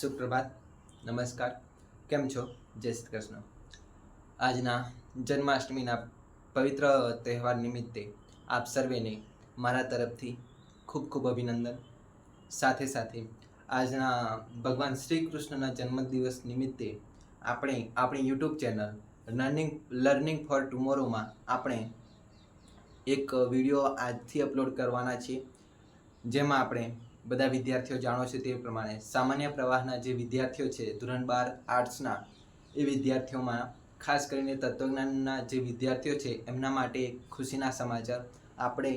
સુપ્રભાત, નમસ્કાર. કેમ છો? જય શ્રી કૃષ્ણ. આજના જન્માષ્ટમીના પવિત્ર તહેવાર નિમિત્તે આપ સર્વેને મારા તરફથી ખૂબ ખૂબ અભિનંદન. સાથે સાથે આજના ભગવાન શ્રી કૃષ્ણના જન્મદિવસ નિમિત્તે આપણે આપણી YouTube channel learning learning for ટુમોરોમાં આપણે એક વીડિયો આજથી અપલોડ કરવાના છીએ. જેમાં આપણે બધા વિદ્યાર્થીઓ જાણો છે તે પ્રમાણે. સામાન્ય પ્રવાહના જે વિદ્યાર્થીઓ છે, ધોરણ બાર આર્ટ્સના, એ વિદ્યાર્થીઓમાં ખાસ કરીને તત્વજ્ઞાનના જે વિદ્યાર્થીઓ છે, એમના માટે ખુશીના સમાચાર. આપણે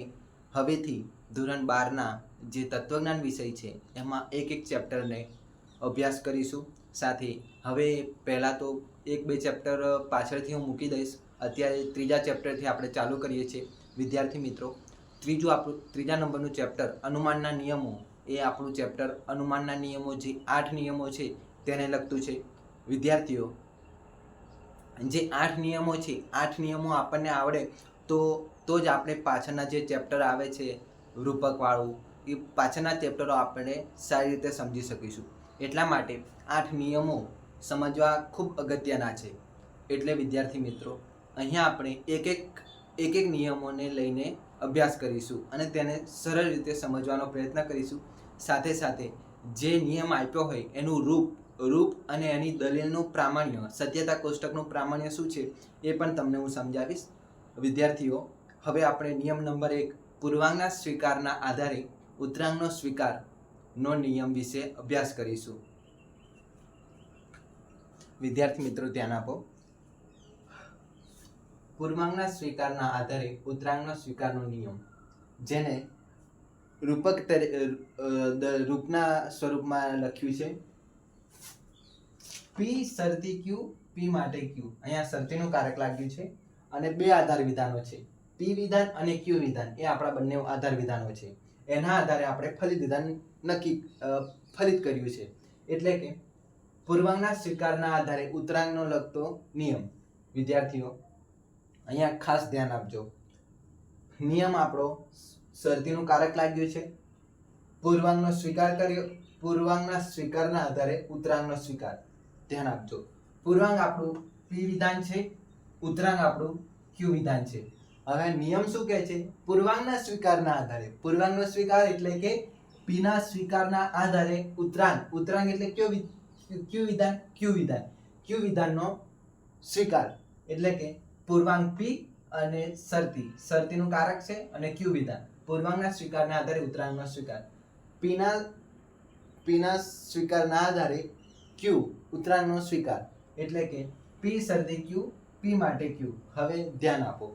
હવેથી ધોરણ બારના જે તત્વજ્ઞાન વિષય છે, એમાં એક એક ચેપ્ટરને અભ્યાસ કરીશું. સાથે હવે પહેલાં તો એક બે ચેપ્ટર પાછળથી હું મૂકી દઈશ. અત્યારે ત્રીજા ચેપ્ટરથી આપણે ચાલુ કરીએ છીએ. વિદ્યાર્થી મિત્રો, ત્રીજું આપણું, ત્રીજા નંબરનું ચેપ્ટર અનુમાનના નિયમો એ આપણું ચેપ્ટર અનુમાનના નિયમો જે આઠ નિયમો છે તેને લગતું છે. વિદ્યાર્થીઓ, જે આઠ નિયમો છે, આઠ નિયમો આપણને આવડે તો તો જ આપણે પાછળના જે ચેપ્ટર આવે છે, રૂપકવાળું, એ પાછળના ચેપ્ટરો આપણે સારી રીતે સમજી શકીશું. એટલા માટે આઠ નિયમો સમજવા ખૂબ અગત્યના છે. એટલે વિદ્યાર્થી મિત્રો, અહીંયા આપણે એક એક એક એક નિયમોને લઈને અભ્યાસ કરીશું અને તેને સરળ રીતે સમજવાનો પ્રયત્ન કરીશું. સાથે સાથે જે નિયમ આપ્યો હોય એનું રૂપ રૂપ અને એની દલીલનું પ્રામાણ્ય, સત્યતા કોષ્ટકનું પ્રામાણ્ય શું છે એ પણ તમને હું સમજાવીશ. વિદ્યાર્થીઓ, હવે આપણે નિયમ નંબર એક, પૂર્વાંગના સ્વીકારના આધારે ઉત્તરાંગનો સ્વીકારનો નિયમ વિશે અભ્યાસ કરીશું. વિદ્યાર્થી મિત્રો, ધ્યાન આપો. પૂર્વાંગના સ્વીકારના આધારે ઉત્તરાંગનો સ્વીકારનો નિયમ, જેને રૂપક રૂપના સ્વરૂપમાં લખ્યું છે. પી શરતી ક્યુ, પી માટે ક્યુ. અહીંયા શરતીનું કારક લાગ્યું છે અને બે આધાર વિધાનો છે. પી વિધાન અને ક્યુ વિધાન એ આપણા બંને આધાર વિધાનો છે. એના આધારે આપણે ફલિત વિધાન નક્કી ફલિત કર્યું છે. એટલે કે પૂર્વાંગના સ્વીકારના આધારે ઉત્તરાંગનો લગતો નિયમ. વિદ્યાર્થીઓ અહીંયા ખાસ ધ્યાન આપજો. નિયમ આપણો, શરતીનું કારક લાગ્યું છે. પૂર્વાંગનો સ્વીકાર કર્યો, પૂર્વાંગના સ્વીકારના આધારે ઉત્તરાંગનો સ્વીકાર. ધ્યાન આપજો. પૂર્વાંગ આપણું પી વિધાન છે, ઉત્તરાંગ આપણું ક્યુ વિધાન છે. હવે નિયમ શું કહે છે? પૂર્વાંગના સ્વીકારના આધારે. પૂર્વાંગનો સ્વીકાર એટલે કે પીના સ્વીકારના આધારે ઉત્તરાંગ. ઉત્તરાંગ એટલે કયો ક્યુ વિધાન? ક્યુ વિધાન. ક્યુ વિધાનનો સ્વીકાર. એટલે કે પૂર્વાંગ પી અને શરતી. શરતીનું કારક છે અને ક્યુ વિધાન. પૂર્વાંગના સ્વીકારના આધારે ઉત્તરાંગનો સ્વીકાર. પીના પીના સ્વીકારના આધારે ક્યુ ઉત્તરાંગનો સ્વીકાર. એટલે કે પી શરતી ક્યુ પી માટે ક્યુ હવે ધ્યાન આપો.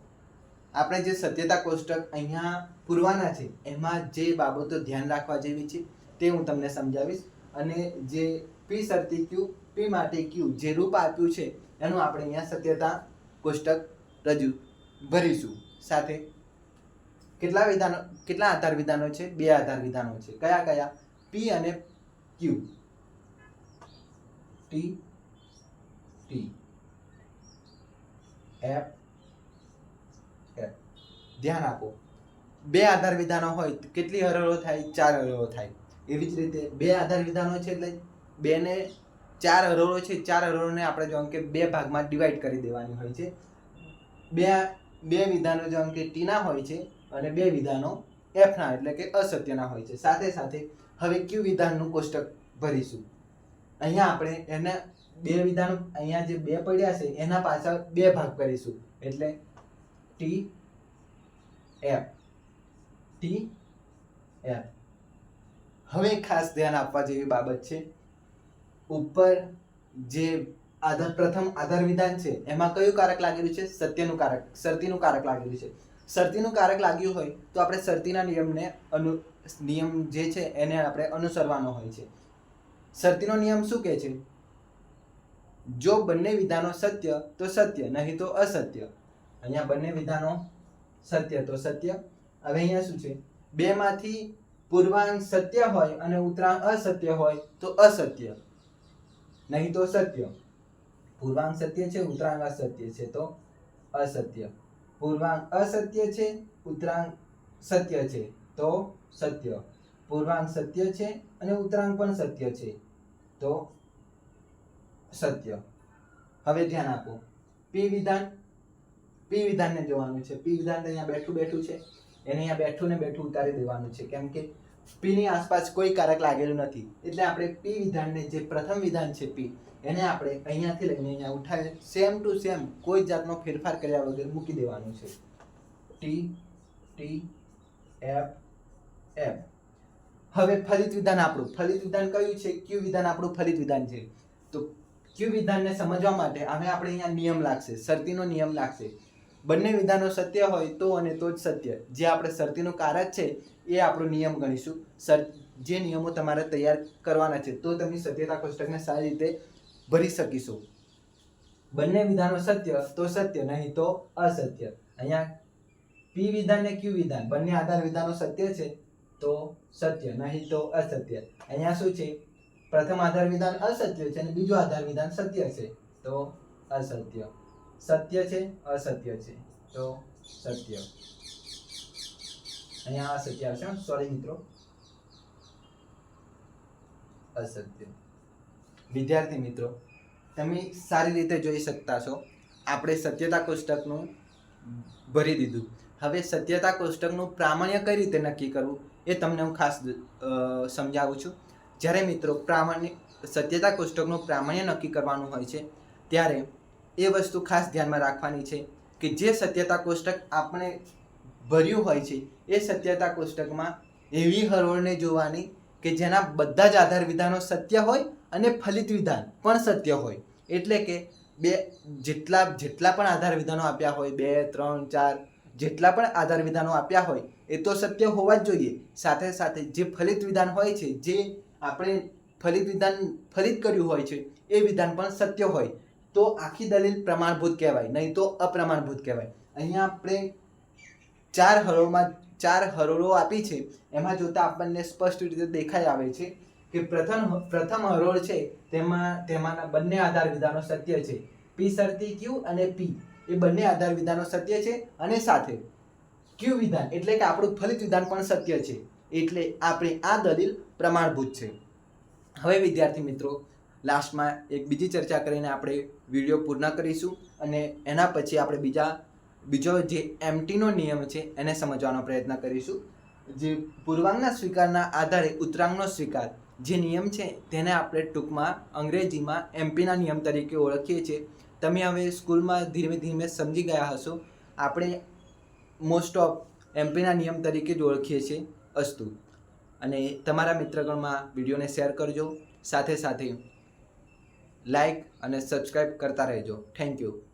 આપણે જે સત્યતા કોષ્ટક અહીંયા પૂરવાના છે, એમાં જે બાબતો ધ્યાન રાખવા જેવી છે, તે હું તમને સમજાવીશ. અને જે પી શરતી ક્યુ પી માટે ક્યુ જે રૂપ આપ્યું છે, એનું આપણે અહીંયા સત્યતા કોષ્ટક રજૂ ભરીશું. સાથે કેટલા વિધાનો, કેટલા આધાર વિધાનો છે? બે આધાર વિધાનો છે. કયા કયા? પી અને Q T T F F ધ્યાન આપો. બે આધાર વિધાનો હોય કેટલી હરોળો થાય? ચાર હરોળો થાય. એવી જ રીતે બે આધાર વિધાનો છે એટલે બે ને ચાર હરોળો છે, ચાર હરોળોને આપણે જો કે બે ભાગમાં ડિવાઈડ કરી દેવાની હોય છે. બે બે વિધાનો જો કે ટીના હોય છે અને બે વિધાનો એફના એટલે કે અસત્યના હોય છે. સાથે સાથે હવે ક્યુ વિધાનનું કોષ્ટક ભરીશું. અહીંયા આપણે એને બે વિધાનો, અહીંયા જે બે પડ્યા છે, એના પાછળ બે ભાગ કરીશું. એટલે ટી એફ ટી એફ હવે ખાસ ધ્યાન આપવા જેવી બાબત છે. ઉપર જે આધાર, પ્રથમ આધાર વિધાન છે, એમાં કયું કારક લાગેલું છે? સત્યનું કારક, શરતીનું કારક લાગેલું છે. શરતીનું કારક લાગ્યું હોય તો આપણે શરતીના નિયમને અનુ, નિયમ જે છે એને આપણે અનુસરવાનો હોય છે. શરતીનો નિયમ શું કહે છે? જો બંને વિધાનો સત્ય, તો સત્ય, નહીં તો અસત્ય. અહીંયા બંને વિધાનો સત્ય, તો સત્ય. હવે અહીંયા શું છે? બેમાંથી પૂર્વાંગ સત્ય હોય અને ઉત્તરાંગ અસત્ય હોય તો અસત્ય. નહીં તો સત્ય. પૂર્વાંગ સત્ય છે, ઉત્તરાંગ અસત્ય છે. તો અસત્ય. પૂર્વાંગ અસત્ય છે, ઉત્તરાંગ સત્ય છે. તો સત્ય. પૂર્વાંગ સત્ય છે અને ઉત્તરાંગ પણ સત્ય છે. તો સત્ય. હવે ધ્યાન આપો. પી વિધાન. પી વિધાનને જોવાનું છે. પી વિધાન અહીંયા બેઠું બેઠું છે. એને અહીંયા બેઠું ને બેઠું ઉતારી દેવાનું છે. કેમ કે પીની આસપાસ કોઈ કારક લાગેલું નથી. એટલે આપણે પી વિધાનને જે પ્રથમ વિધાન છે પી, એને આપણે અહીંયાથી લઈને અહીંયા ઉઠાવી સેમ ટુ સેમ કોઈ જાતનો ફેરફાર કર્યા વગર મૂકી દેવાનું છે. ટી ટી એફ એફ હવે ફલિત વિધાન આપણું. ફલિત વિધાન કયું છે? ક્યુ વિધાન આપણું ફલિત વિધાન છે. તો ક્યુ વિધાનને સમજવા માટે હવે આપણે અહીંયા નિયમ લાગશે. શરતીનો નિયમ લાગશે. બંને વિધાનો સત્ય હોય તો અને તો જ સત્ય. જે આપણે શરતીનું કારક છે, એ આપણો નિયમ ગણીશું. સર જે નિયમો તમારે તૈયાર કરવાના છે, તો તમે સત્યતા કોષ્ટકને સારી રીતે ભરી શકીશું. બંને વિધાનો સત્ય, તો સત્ય, નહીં તો અસત્ય. અહીંયા પી વિધાન ને ક્યુ વિધાન, બંને આધાર વિધાનો સત્ય છે, તો સત્ય, નહીં તો અસત્ય. અહીંયા શું છે? પ્રથમ આધાર વિધાન અસત્ય છે અને બીજું આધાર વિધાન સત્ય છે, તો અસત્ય. સત્ય છે, અસત્ય છે. તો સત્ય. અહીંયા અસત્ય આવશે. સોરી મિત્રો. અસત્ય. વિદ્યાર્થી મિત્રો, તમે સારી રીતે જોઈ શકતા છો. આપણે સત્યતા કોષ્ટકનું ભરી દીધું. હવે સત્યતા કોષ્ટકનું પ્રામાણ્ય કઈ રીતે નક્કી કરવું એ તમને હું ખાસ સમજાવું છું. જ્યારે મિત્રો પ્રામાણ્ય, સત્યતા કોષ્ટકનું પ્રામાણ્ય નક્કી કરવાનું હોય છે, ત્યારે એ વસ્તુ ખાસ ધ્યાનમાં રાખવાની છે કે જે સત્યતા કોષ્ટક આપણે ભર્યું હોય છે, એ સત્યતા કોષ્ટકમાં એવી હરોળને જોવાની કે જેના બધા જ આધાર વિધાનો સત્ય હોય અને ફલિત વિધાન પણ સત્ય હોય. એટલે કે બે જેટલા જેટલા પણ આધાર વિધાનો આપ્યા હોય, બે, ત્રણ, ચાર, જેટલા પણ આધાર વિધાનો આપ્યા હોય, એ તો સત્ય હોવા જ જોઈએ. સાથે સાથે જે ફલિત વિધાન હોય છે, જે આપણે ફલિત વિધાન ફલિત કર્યું હોય છે, એ વિધાન પણ સત્ય હોય. તો આખી દલીલ પ્રમાણભૂત કહેવાય, નહીં તો અપ્રમાણભૂત કહેવાય. અહીંયા આપણે ચાર હરોળમાં ચાર હરોળો આપી છે, એમાં જોતા આપણને સ્પષ્ટ રીતે દેખાઈ આવે છે કે પ્રથમ પ્રથમ હરોળ છે, તેમાં, તેમાંના બંને આધાર વિધાનો સત્ય છે. પી શરતી ક્યુ અને પી, એ બંને આધાર વિધાનો સત્ય છે અને સાથે. ક્યુ વિધાન, એટલે કે આપણું ફલિત વિધાન પણ સત્ય છે. એટલે આપણે આ દલીલ પ્રમાણભૂત છે. હવે વિદ્યાર્થી મિત્રો લાસ્ટમાં એક બીજી ચર્ચા કરીને આપણે વીડિયો પૂર્ણ કરીશું અને એના પછી આપણે બીજા, બીજો જે એમટીનો નિયમ છે એને સમજવાનો પ્રયત્ન કરીશું. જે પૂર્વાંગના સ્વીકારના આધારે ઉત્તરાંગનો સ્વીકાર જે નિયમ છે તેને આપણે ટૂંકમાં અંગ્રેજીમાં એમપીના નિયમ તરીકે ઓળખીએ છીએ. તમે હવે સ્કૂલમાં ધીમે ધીમે સમજી ગયા હશો. આપણે મોસ્ટ ઓફ એમપીના નિયમ તરીકે જ ઓળખીએ છીએ અસ્તુ. અને તમારા મિત્રગણમાં વિડીયોને શેર કરજો. સાથે સાથે લાઈક અને સબસ્ક્રાઈબ કરતા રહેજો. Thank you.